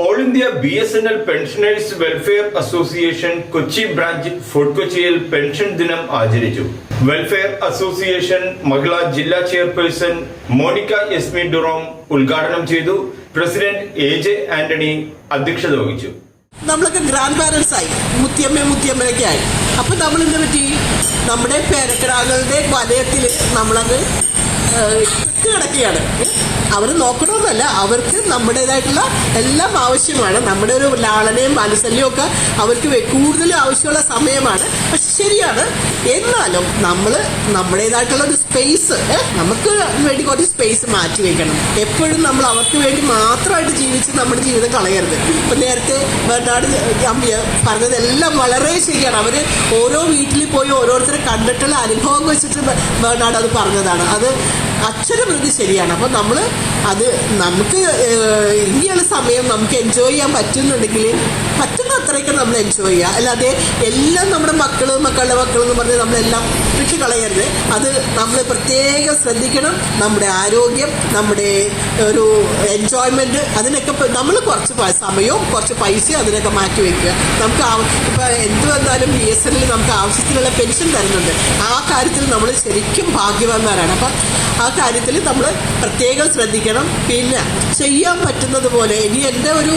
India B S N L pensioners welfare association Kochi branch Fort കൊച്ചിയിൽ pension ദിനം ആചരിച്ചു. Welfare association മഹിളാ ജില്ലാ chairperson Monica എസ്മി ഡുറോം ഉദ്ഘാടനം ചെയ്തു. പ്രസിഡന്റ് എ ജെ ആന്റണി അധ്യക്ഷത വഹിച്ചു. നമ്മളൊക്കെ ഗ്രാൻഡ് പാരൻസ് ആയി. മുത്തിയമ്മ മുത്തിയമ്മയൊക്കെ ആയി. അപ്പൊ നമ്മൾ എന്ത് പറ്റി? നമ്മുടെ പേരക്കിടാകളുടെ വലയത്തിൽ നമ്മളത് കിടക്കുകയാണ് അവർ നോക്കണമെന്നല്ല. അവർക്ക് നമ്മുടേതായിട്ടുള്ള എല്ലാം ആവശ്യമാണ്. നമ്മുടെ ഒരു ലാളനയും വാത്സല്യവും ഒക്കെ അവർക്ക് കൂടുതൽ ആവശ്യമുള്ള സമയമാണ്. പക്ഷെ ശരിയാണ്. എന്നാലും നമ്മൾ നമ്മുടേതായിട്ടുള്ള ഒരു സ്പേസ് നമുക്ക് വേണ്ടി കുറച്ച് സ്പേസ് മാറ്റി വെക്കണം. എപ്പോഴും നമ്മൾ അവർക്ക് വേണ്ടി മാത്രമായിട്ട് ജീവിച്ച് നമ്മുടെ ജീവിതം കളയരുത്. ഇപ്പൊ നേരത്തെ ബെർണാട് അമ്മിയ പറഞ്ഞതെല്ലാം വളരെ ശരിയാണ്. അവർ ഓരോ വീട്ടിൽ പോയി ഓരോരുത്തരെ കണ്ടിട്ടുള്ള അനുഭവം വെച്ചിട്ട് ബെർണാട് അത് പറഞ്ഞതാണ്. അത് അക്ഷരപ്രതി ശരിയാണ്. അപ്പൊ നമ്മൾ അത് നമുക്ക് ഇനിയുള്ള സമയം നമുക്ക് എൻജോയ് ചെയ്യാൻ പറ്റുന്നുണ്ടെങ്കിൽ പറ്റുന്ന അത്രയൊക്കെ നമ്മൾ എൻജോയ് ചെയ്യുക അല്ലാതെ എല്ലാം നമ്മുടെ മക്കൾ മക്കളുടെ മക്കൾ എന്ന് പറഞ്ഞ് നമ്മളെല്ലാം വിട്ടുകളയരുത് അത് നമ്മൾ പ്രത്യേകം ശ്രദ്ധിക്കണം. നമ്മുടെ ആരോഗ്യം നമ്മുടെ ഒരു എൻജോയ്മെന്റ് അതിനൊക്കെ നമ്മൾ കുറച്ച് സമയവും കുറച്ച് പൈസയും അതിനൊക്കെ മാറ്റി വയ്ക്കുക നമുക്ക് ഇപ്പോൾ ഇപ്പൊ എന്ത് വന്നാലും ബി എസ് എല്ലിൽ നമുക്ക് ആവശ്യത്തിനുള്ള പെൻഷൻ തരുന്നുണ്ട്. ആ കാര്യത്തിൽ നമ്മൾ ശരിക്കും ഭാഗ്യവാന്മാരാണ്. അപ്പം ആ കാര്യത്തിൽ നമ്മൾ പ്രത്യേകം ശ്രദ്ധിക്കണം. പിന്നെ ചെയ്യാൻ പറ്റുന്നത് പോലെ ഇനി എന്റെ ഒരു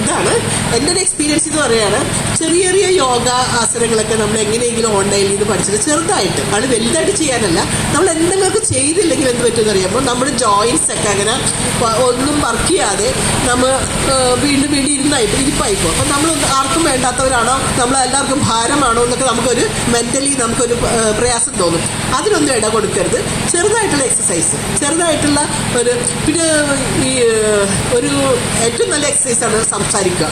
ഇതാണ്. എന്റെ ഒരു എക്സ്പീരിയൻസ് എന്ന് പറയാണ് ചെറിയ ചെറിയ യോഗ ആസനങ്ങളൊക്കെ നമ്മൾ എങ്ങനെയെങ്കിലും ഓൺലൈനിൽ നിന്ന് പഠിച്ചിട്ട് ചെറുതായിട്ട്. അത് വലുതായിട്ട് ചെയ്യാനല്ല. നമ്മൾ എന്തെങ്കിലുമൊക്കെ ചെയ്തില്ലെങ്കിൽ എന്ത് പറ്റുമെന്ന് അറിയുമ്പോൾ നമ്മുടെ ജോയിൻസ് ഒക്കെ അങ്ങനെ ഒന്നും വർക്ക് ചെയ്യാതെ നമ്മൾ വീണ്ടും വീണ്ടും ഇരുന്നായി ഇരിപ്പായിപ്പോ. അപ്പം നമ്മൾ ആർക്കും വേണ്ടാത്തവരാണോ? നമ്മൾ എല്ലാവർക്കും ഭാരമാണോ എന്നൊക്കെ നമുക്കൊരു മെന്റലി നമുക്കൊരു പ്രയാസം തോന്നും. അതിനൊന്നും ഇട കൊടുക്കരുത്. ചെറുതായിട്ടുള്ള എക്സസൈസ് ചെറുതായിട്ടുള്ള ഒരു പിന്നെ ഈ ഒരു ഏറ്റവും നല്ല എക്സസൈസ് ആണ് സംസാരിക്കുക.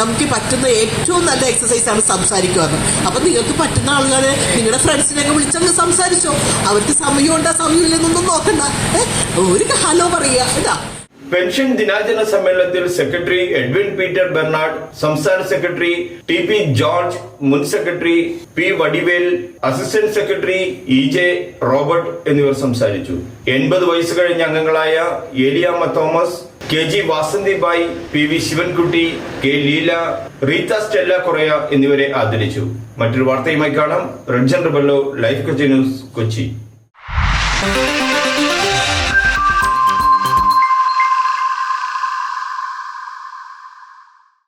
നമുക്ക് പറ്റുന്ന ഏറ്റവും നല്ല എക്സസൈസ് ആണ് സംസാരിക്കുക എന്ന്. അപ്പൊ നിങ്ങൾക്ക് പറ്റുന്ന ആളുകളെ നിങ്ങളുടെ ഫ്രണ്ട്സിനെയൊക്കെ വിളിച്ചങ്ങ് സംസാരിച്ചോ. അവർക്ക് സമയമുണ്ടോ? സമയമില്ലെന്നൊന്നും നോക്കണ്ട? ഒരു ഹലോ പറയുക. ഇതാ. പെൻഷൻ ദിനാചരണ സമ്മേളനത്തിൽ സെക്രട്ടറി എഡ്വിൻ പീറ്റർ ബെർണാഡ് സംസ്ഥാന സെക്രട്ടറി ടി പി ജോർജ് മുൻ secretary P Vadivel assistant secretary E J Robert എന്നിവർ സംസാരിച്ചു. എൺപത് വയസ്സ് കഴിഞ്ഞ അംഗങ്ങളായ Eliyamma Thomas K G Vasanthibai P V Sivankutty K Leela Rita Stella Correa എന്നിവരെ ആദരിച്ചു. മറ്റൊരു വാർത്തയുമായി കാണാം. റെഡ്ജൻ Rebello Life Kochi News Kochi.